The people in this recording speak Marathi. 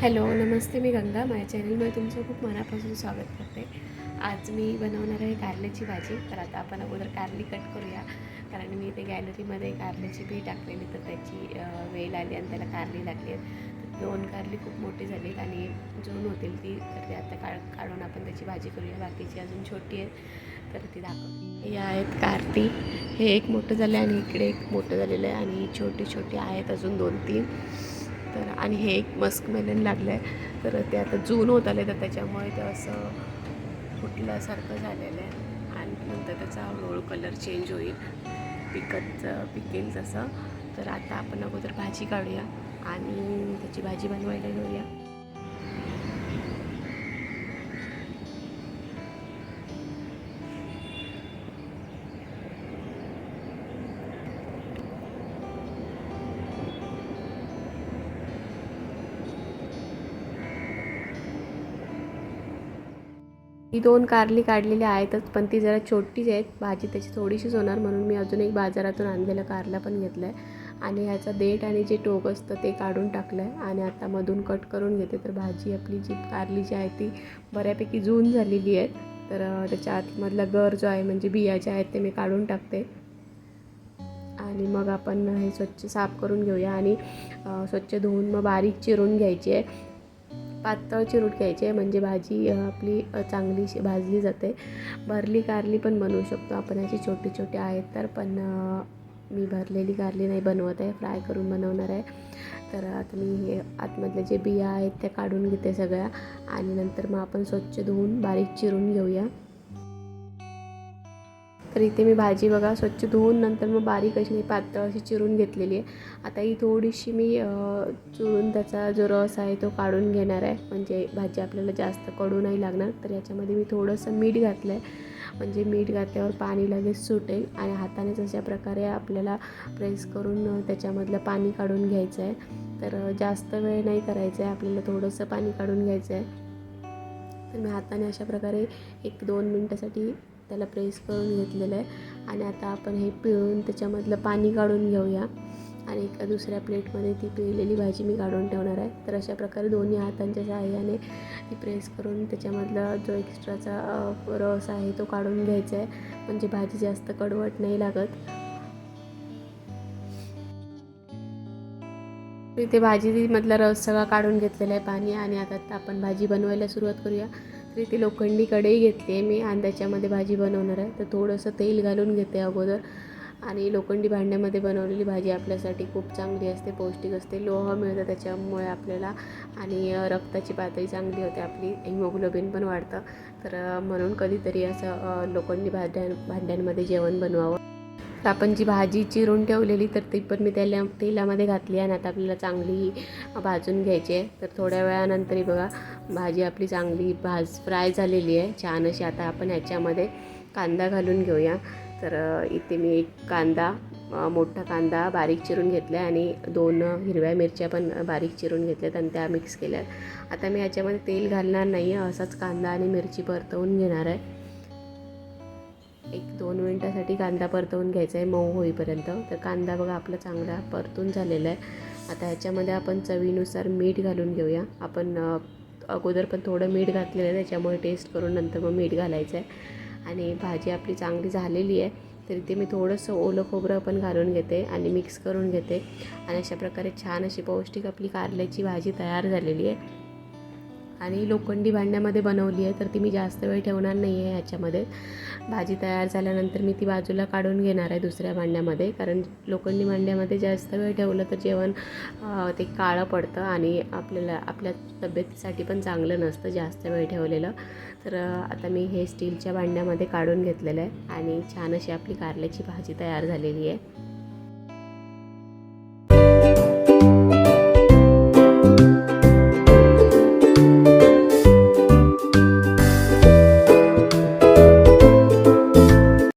हॅलो नमस्ते मी गंगा. माझ्या चॅनलमध्ये तुमचं खूप मनापासून स्वागत करते. आज मी बनवणार आहे कारल्याची भाजी. तर आता आपण अगोदर कारली कट करूया. कारण मी ते गॅलरीमध्ये कारल्याची बी टाकलेली तर त्याची वेल आली आणि त्याला कारली लागली आहे तर दोन कारली खूप मोठी झाली आहेत आणि जून होतील ती तर ते आता काढ काढून आपण त्याची भाजी करूया. बाकीची अजून छोटी आहे तर ती दाखव हे आहेत कारली हे एक मोठं झालं आहे आणि इकडे एक मोठं झालेलं आहे आणि छोटी छोटी आहेत अजून दोन तीन तर आणि हे एक मस्क मेलन लागलं आहे तर ते आता जून होत आले तर त्याच्यामुळे ते असं फुटल्यासारखं झालेलं आहे. आणि नंतर त्याचा हळूहळू कलर चेंज होईल. पिकत पिकेल तसं. तर आता आपण अगोदर भाजी काढूया आणि त्याची भाजी बनवायला घेऊया. ही दोन कारली काढलेली आहेतच पण ती जरा छोटीच आहेत. भाजी त्याची थोडीशीच होणार म्हणून मी अजून एक बाजारातून आणलेलं कारला पण घेतलं आहे आणि ह्याचा देठ आणि जे टोक असतं ते काढून टाकलं आहे आणि आता मधून कट करून घेते. तर भाजी आपली जी कारली जी आहे ती बऱ्यापैकी जून झालेली आहे. तर त्याच्या आतमधला गर जो आहे म्हणजे बिया ज्या आहेत ते मी काढून टाकते. आणि मग आपण हे स्वच्छ साफ करून घेऊया. आणि स्वच्छ धुवून मग बारीक चिरून घ्यायची आहे. पातळ चिरूट घ्यायची आहे म्हणजे भाजी आपली चांगली भाजली जाते. भरली कारली पण बनवू शकतो आपण याची छोटी छोटी आहेत तर पण मी भरलेली कारली नाही बनवत आहे फ्राय करून बनवणार आहे. तर आता मी हे आतमधले जे बिया आहेत त्या काढून घेते सगळ्या आणि नंतर मग आपण स्वच्छ धुवून बारीक चिरून घेऊया. तर इथे मी भाजी बघा स्वच्छ धुवून नंतर मग बारीक अशी पातळ अशी चिरून घेतलेली आहे. आता ही थोडीशी मी चिरून चुरून त्याचा जो रस आहे तो काढून घेणार आहे. म्हणजे भाजी आपल्याला जास्त कडू नाही लागणार तर याच्यामध्ये मी थोडंसं मीठ घातलं आहे म्हणजे मीठ घातल्यावर पाणी लगेच सुटेल आणि हातानेच अशा प्रकारे आपल्याला प्रेस करून त्याच्यामधलं पाणी काढून घ्यायचं आहे तर जास्त वेळ नाही करायचं आहे आपल्याला थोडंसं पाणी काढून घ्यायचं आहे तर मी हाताने अशा प्रकारे एक दोन मिनटासाठी त्याला प्रेस करून घेतलेलं आहे. आणि आता आपण हे पिळून त्याच्यामधलं पाणी काढून घेऊया. आणि एका दुसऱ्या प्लेटमध्ये ती पिळलेली भाजी मी काढून ठेवणार आहे. तर अशा प्रकारे दोन्ही हातांच्या सहाय्याने ती प्रेस करून त्याच्यामधला जो एक्स्ट्राचा रस आहे तो काढून घ्यायचा आहे. म्हणजे भाजी जास्त कडवट नाही लागत. इथे भाजीमधला रस सगळा काढून घेतलेला आहे पाणी. आणि आता आपण भाजी बनवायला सुरुवात करूया. इथे लोखंडी कढई घेतली आहे. मी आणि त्याच्यामध्ये भाजी बनवणार आहे. तर थोडंसं तेल घालून घेते अगोदर. आणि लोखंडी भांड्यामध्ये बनवलेली भाजी आपल्यासाठी खूप चांगली असते पौष्टिक असते. लोह मिळतं त्याच्यामुळे आपल्याला. आणि रक्ताची पातळी चांगली होते. आपली हिमोग्लोबिन पण वाढतं. तर म्हणून कधीतरी असं लोखंडी भांड्या भांड्यांमध्ये जेवण बनवावं. तर आपण जी भाजी चिरून ठेवलेली तर ती पण मी त्याला तेलामध्ये घातली आणि आता आपल्याला चांगली भाजून घ्यायची आहे. तर थोड्या वेळानंतरही बघा भाजी आपली चांगली भाज फ्राय झालेली आहे. छान अशी आता आपण ह्याच्यामध्ये कांदा घालून घेऊया. तर इथे मी एक कांदा मोठा कांदा बारीक चिरून घेतला आहे आणि दोन हिरव्या मिरच्या पण बारीक चिरून घेतल्यात आणि त्या मिक्स केल्या आता मी याच्यामध्ये तेल घालणार नाही आहे असाच कांदा आणि मिरची परतवून घेणार आहे. एक दोन मिनटासाठी कांदा परतवून घ्यायचा आहे मऊ होईपर्यंत. तर कांदा बघा आपला चांगला परतून झालेला आहे. आता ह्याच्यामध्ये आपण चवीनुसार मीठ घालून घेऊया. आपण अगोदर पण थोडं मीठ घातलेलं आहे त्याच्यामुळे टेस्ट करून नंतर मग मीठ घालायचं आहे. आणि भाजी आपली चांगली झालेली आहे. तर इथे मी थोडंसं ओलं खोबरं पण घालून घेते आणि मिक्स करून घेते. आणि अशा प्रकारे छान अशी पौष्टिक आपली कारल्याची भाजी तयार झालेली आहे. आणि लोखंडी भांड्यामध्ये बनवली आहे तर ती मी जास्त वेळ ठेवणार नाही आहे ह्याच्यामध्ये. भाजी तयार झाल्यानंतर मी ती बाजूला काढून घेणार आहे दुसऱ्या भांड्यामध्ये कारण लोखंडी भांड्यामध्ये जास्त वेळ ठेवलं तर जेवण ते काळं पडतं आणि आपल्याला आपल्या तब्येतीसाठी पण चांगलं नसतं जास्त वेळ ठेवलेलं. तर आता मी हे स्टीलच्या भांड्यामध्ये काढून घेतलेलं आहे आणि छान अशी आपली कारल्याची भाजी तयार झालेली आहे.